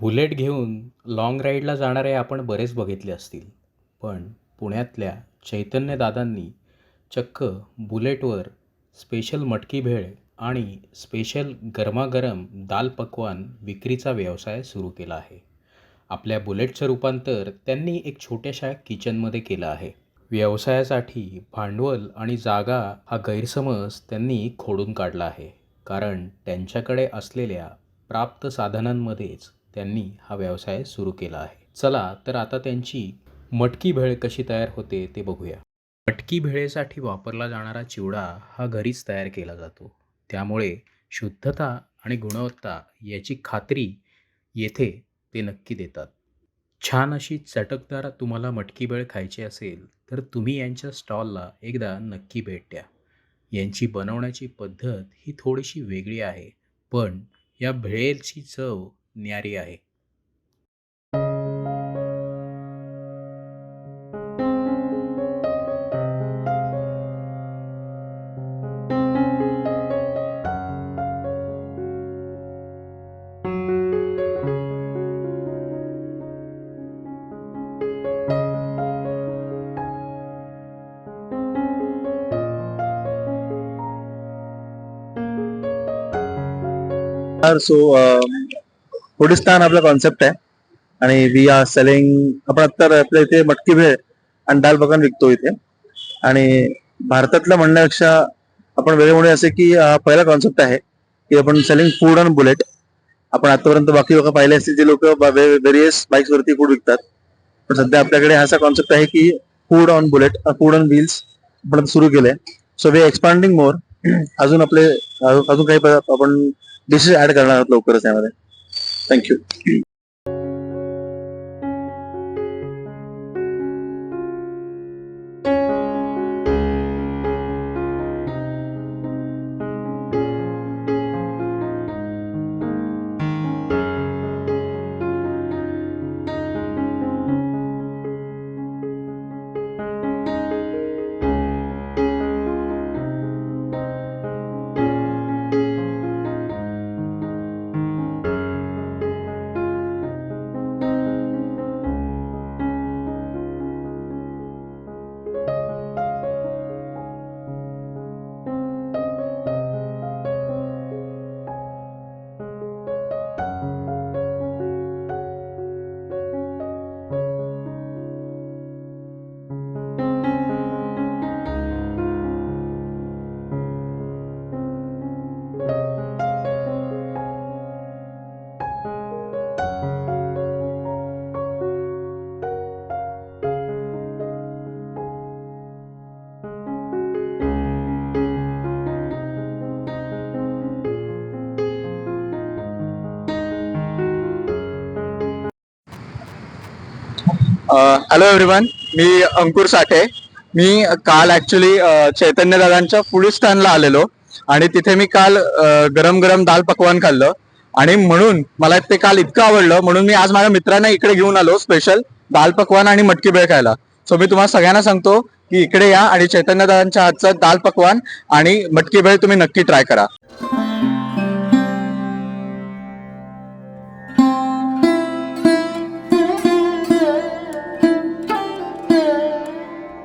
Bullet घेऊन long राईडला जाणारे आपण बरेच बघितले असतील. पण पुण्यातल्या चैतन्यदादांनी चक्क बुलेटवर स्पेशल मटकी भेळ आणि स्पेशल गरमागरम दाल पकवान विक्रीचा व्यवसाय सुरू केला आहे. आपल्या बुलेटचं रूपांतर त्यांनी एक छोट्याशा किचनमध्ये केलं आहे. व्यवसायासाठी भांडवल आणि जागा हा गैरसमज त्यांनी खोडून काढला आहे. कारण त्यांच्याकडे असलेल्या प्राप्त साधनांमध्येच त्यांनी हा व्यवसाय सुरू केला आहे. चला तर आता त्यांची मटकी भेळ कशी तयार होते ते बघूया. मटकी भेळेसाठी वापरला जाणारा चिवडा हा घरीच तयार केला जातो. त्यामुळे शुद्धता आणि गुणवत्ता याची खात्री येथे ते नक्की देतात. छान अशी चटकदार तुम्हाला मटकी भेळ खायची असेल तर तुम्ही यांच्या स्टॉलला एकदा नक्की भेट द्या. यांची बनवण्याची पद्धत ही थोडीशी वेगळी आहे पण या भेळेची चव न्यारी आहे. सो पुढिस्तान आपला कॉन्सेप्ट आहे. आणि वी आर सेलिंग आपण आता आपल्या इथे मटकी भेळ आणि दाल पकवान विकतो इथे. आणि भारतातलं म्हणण्यापेक्षा आपण वेगळे म्हणूया असे की हा पहिला कॉन्सेप्ट आहे की आपण सेलिंग फूड ऑन बुलेट आपण आतापर्यंत बाकी लोक पाहिले असतील जे लोक व्हेरियस बाईक्स वरती फूड विकतात. पण सध्या आपल्याकडे हा असा कॉन्सेप्ट आहे की food on bullet food on wheels आपण सुरू केलंय. सो वी एक्सपांडिंग मोर अजून आपले अजून काही आपण डिशेस ऍड करणार आहोत लवकरच यामध्ये. Thank you. हॅलो एव्हरीवन मी अंकुर साठे. मी काल ऍक्च्युली चैतन्य दादांच्या पुलिस्तानला आलेलो आणि तिथे मी काल गरम गरम दाल पकवान खाल्लं. आणि म्हणून मला ते काल इतकं आवडलं म्हणून मी आज माझ्या मित्रांना इकडे घेऊन आलो स्पेशल दाल पकवान आणि मटकी बेळ खायला. सो मी तुम्हाला सगळ्यांना सांगतो की इकडे या आणि चैतन्य दादांच्या हातचं दाल पकवान आणि मटकी बेळ तुम्ही नक्की ट्राय करा.